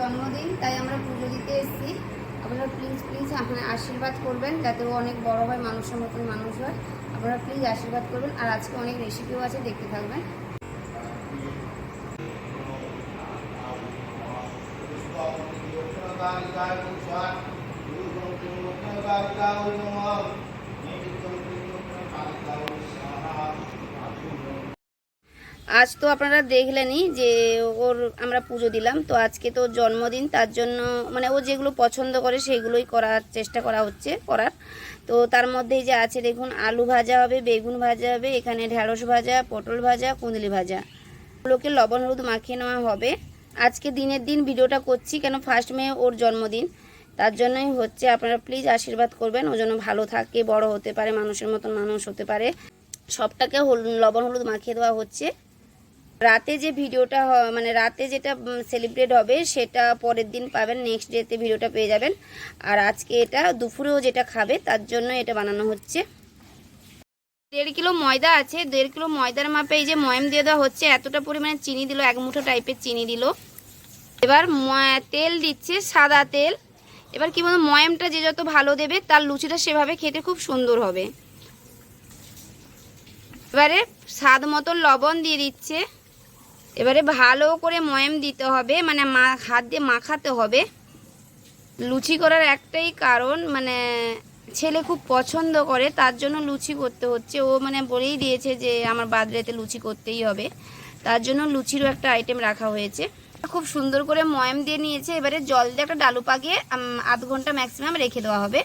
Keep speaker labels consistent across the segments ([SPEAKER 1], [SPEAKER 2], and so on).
[SPEAKER 1] জন্মদিন, তাই আমরা পুজো দিতে এসেছি। আপনারা প্লিজ প্লিজ আপনার আশীর্বাদ করবেন যাতে ও অনেক বড় হয়, মানুষের মতন মানুষ হয়। আপনারা প্লিজ আশীর্বাদ করবেন, আর আজকে অনেক রেসিপিও আছে, দেখতে থাকবেন। আজ তো আপনারা দেখলেনই যে ওর আমরা পুজো দিলাম, তো আজকে তো জন্মদিন, তার জন্য মানে ও যেগুলো পছন্দ করে সেগুলোই করার চেষ্টা করা হচ্ছে, করার। তো তার মধ্যেই যে আছে দেখুন, আলু ভাজা হবে, বেগুন ভাজা হবে, এখানে ঢ্যাঁড়স ভাজা, পটল ভাজা, কুঁদলি ভাজা। ওগুলোকে লবণ হলুদ মাখিয়ে নেওয়া হবে। আজকে দিনের দিন ভিডিওটা করছি, কেন ফার্স্ট মে ওর জন্মদিন। তার জন্যই হচ্ছে, আপনারা প্লিজ আশীর্বাদ করবেন, ও যেন ভালো থাকে, বড় হতে পারে, মানুষের মতন মানুষ হতে পারে। সবটাকে লবণ হলুদ মাখিয়ে দেওয়া হচ্ছে। রাতে যে ভিডিওটা মানে রাতে যেটা সেলিব্রেট হবে সেটা পরের দিন পাবেন নেক্সট ডেতে ভিডিওটা পেয়ে যাবেন। আর আজকে এটা দুপুরেও যেটা খাবে তার জন্য এটা বানানো হচ্ছে। দেড় কিলো ময়দা আছে, দেড় কিলো ময়দার মাপে এই যে ময়ম দিয়ে দেওয়া হচ্ছে, এতটা পরিমাণে চিনি দিল, এক মুঠো টাইপের চিনি দিল। এবার তেল দিচ্ছে সাদা তেল। এবার কি বলতো, ময়মটা যে যত ভালো দেবে, তার লুচিটা সেভাবে খেতে খুব সুন্দর হবে। এবারে স্বাদ মতো লবণ দিয়ে দিচ্ছে। এবারে ভালো করে ময়াম দিতে হবে মানে মা, হাত দিয়ে মাখাতে হবে। লুচি করার একটাই কারণ মানে ছেলে খুব পছন্দ করে, তার জন্য লুচি করতে হচ্ছে। ও মানে বলেই দিয়েছে যে আমার বাদরেতে লুচি করতেই হবে। তার জন্য লুচিরও একটা আইটেম রাখা হয়েছে। খুব সুন্দর করে ময়াম দিয়ে নিয়েছে। এবারে জল দিয়ে একটা ডালু পাকিয়ে আধ ঘণ্টা ম্যাক্সিমাম রেখে দেওয়া হবে।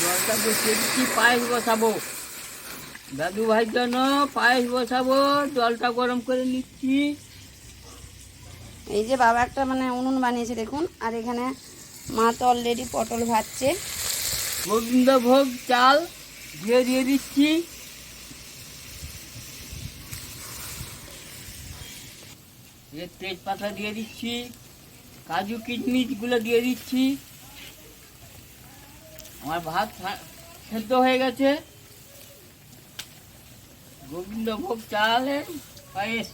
[SPEAKER 2] জলটা পায়েস বসাবো। দাদু ভাইয়ের জন্য পায়েস বসাবো জলটা গরম করে নিচ্ছি।
[SPEAKER 1] এই যে বাবা একটা মানে উনুন বানিয়েছে দেখুন আর এখানে মা তো অলরেডি পটল ভাজছে।
[SPEAKER 2] গোবিন্দভোগ চাল দিয়ে দিয়ে দিচ্ছি। তেজপাতা দিয়ে দিচ্ছি কাজু কিশমিশগুলো দিয়ে দিচ্ছি। আমার ভাত সেদ্ধ হয়ে গেছে। গোবিন্দভোগ চালের পায়েস।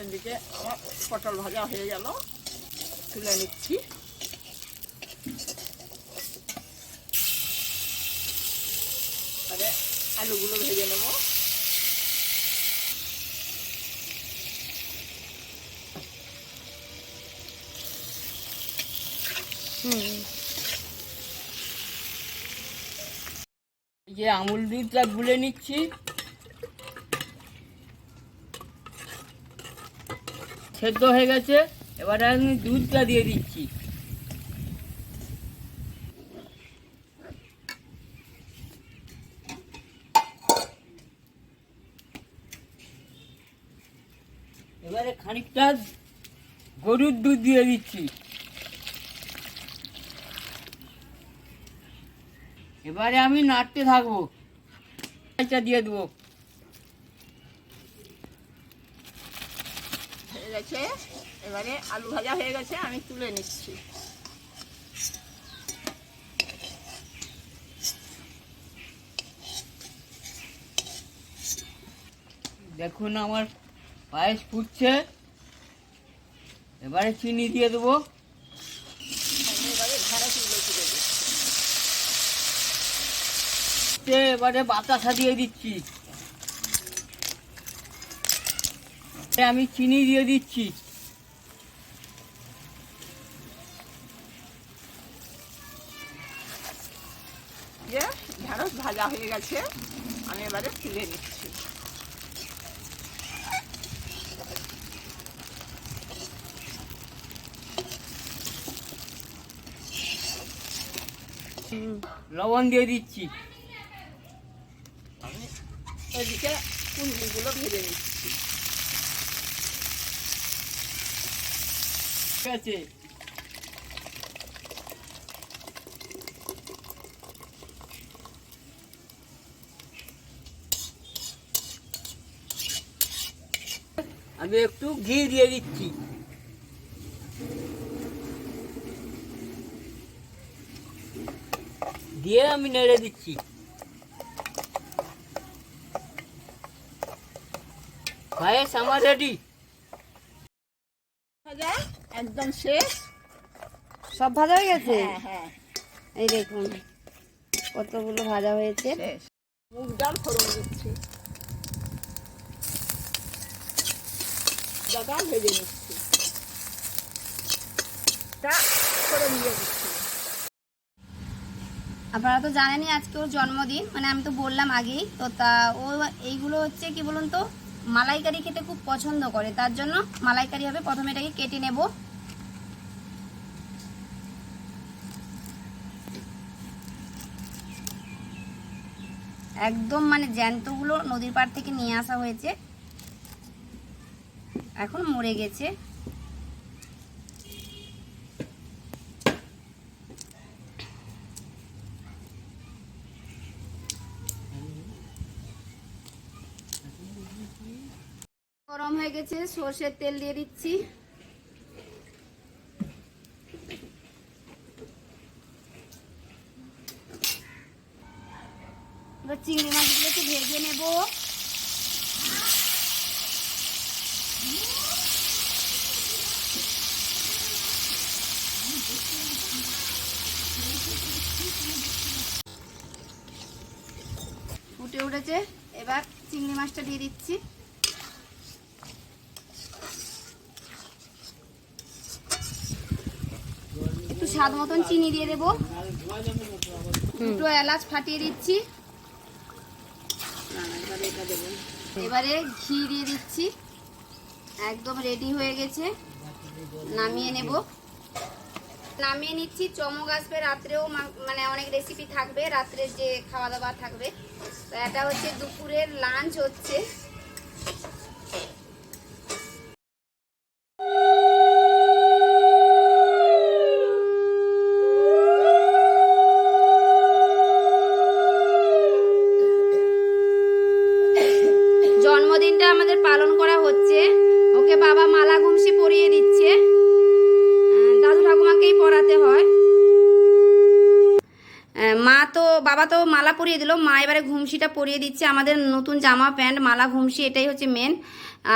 [SPEAKER 3] এদিকে আমার পটল ভাজা হয়ে গেল। তুলে নিচ্ছি। তাহলে আলুগুলো ভেজে নেব।
[SPEAKER 2] এই যে আমুল দুধটা গুলে নিচ্ছি। সেদ্ধ হয়ে গেছে, এবারে আমি দুধটা দিয়ে দিচ্ছি। এবারে খানিকটা গরুর দুধ দিয়ে দিচ্ছি। এবারে আমি নাড়তে থাকব। এটা দিয়ে দেবো।
[SPEAKER 3] গেছে। এবারে আলু ভাজা হয়ে গেছে আমি তুলে নিচ্ছি।
[SPEAKER 2] দেখুন আমার পায়েস ফুটছে। এবারে চিনি দিয়ে দেবো
[SPEAKER 3] আমি এবারে ঘরে তুলে তুলে দিচ্ছি
[SPEAKER 2] তে এবারে বাতাসা দিয়ে দিচ্ছি। আমি চিনি দিয়ে দিচ্ছি।
[SPEAKER 3] যে ঢেঁড়স ভাজা হয়ে গেছে। আমি এবারে তুলে নিচ্ছি।
[SPEAKER 2] লবণ দিয়ে দিচ্ছি।
[SPEAKER 3] এদিকে কুন্ডিগুলো ভেজে নিচ্ছি।
[SPEAKER 2] ঠিক আছে। আমি একটু ঘি দিয়ে দিচ্ছি। দিয়ে আমি নেড়ে দিচ্ছি। পায়েস আমার রেডি
[SPEAKER 3] ভাজা একদম শেষ।
[SPEAKER 1] সব ভাজা হয়ে গেছে?
[SPEAKER 3] হ্যাঁ হ্যাঁ।
[SPEAKER 1] এই দেখুন কতগুলো ভাজা হয়েছে।
[SPEAKER 3] মুগ ডাল ফোড়ন দিচ্ছি। দাদা ভেজে নিচ্ছি। তা ফোড়ন দিয়ে দিচ্ছি।
[SPEAKER 1] আপনারা তো জানেনই আজকে ওর জন্মদিন। মানে আমি তো বললাম আগেই তো তা ও এইগুলো হচ্ছে কি বলুন তো? মালাইকারি খেতে খুব পছন্দ করে, তার জন্য মালাইকারি হবে। প্রথমে এটাকে কেটে নেব। একদম মানে জ্যান্তগুলো নদীর পাড় থেকে নিয়ে আসা হয়েছে। এখন মরে গেছে। হয়ে গেছে সর্ষের তেল দিয়ে দিচ্ছি। এবার চিংড়ি মাছগুলোকে ভেজে নেব। ফুটে উঠেছে, এবার চিংড়ি মাছটা দিয়ে দিচ্ছি একটু স্বাদ মতন চিনি দিয়ে দেবো। দুটো এলাচ ফাটিয়ে দিচ্ছি। এবারে ঘি দিয়ে দিচ্ছি। একদম রেডি হয়ে গেছে। নামিয়ে নেব। নামিয়ে নিচ্ছি। চমক আসবে রাত্রেও মানে অনেক রেসিপি থাকবে। রাত্রে যে খাওয়া দাওয়া থাকবে। তো এটা হচ্ছে দুপুরের লাঞ্চ হচ্ছে। ঘুমসি পরিয়ে দিচ্ছে। দাদু ঠাকুমাকেই পরাতে হয়। মা তো, বাবা তো মালা পরিয়ে দিল। মা এবারে ঘুমসিটা পরিয়ে দিচ্ছে। আমাদের নতুন জামা, প্যান্ট, মালা, ঘুমসি, এটাই হচ্ছে মেন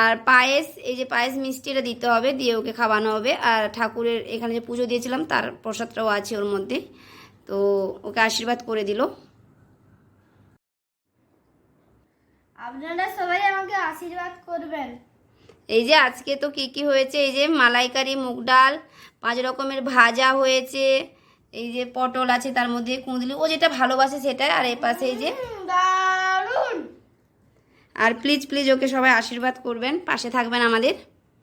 [SPEAKER 1] আর পায়েস, এই যে পায়েস মিষ্টিটা দিতে হবে, দিয়ে ওকে খাওয়ানো হবে। আর ঠাকুরের এখানে যে পুজো দিয়েছিলাম, তার প্রসাদটাও আছে ওর মধ্যে। তো ওকে আশীর্বাদ করে দিল।
[SPEAKER 4] আপনারা সবাই আমাকে আশীর্বাদ করবেন।
[SPEAKER 1] এই যে আজকে তো কি কি হয়েছে? এই যে মালাইকারি মুগ ডাল পাঁচ রকমের ভাজা হয়েছে এই যে পটল আছে তার মধ্যে কুঁদলি ও যেটা ভালোবাসে সেটাই। আর এই পাশে এই যে আর প্লিজ প্লিজ ওকে সবাই আশীর্বাদ করবেন পাশে থাকবেন আমাদের।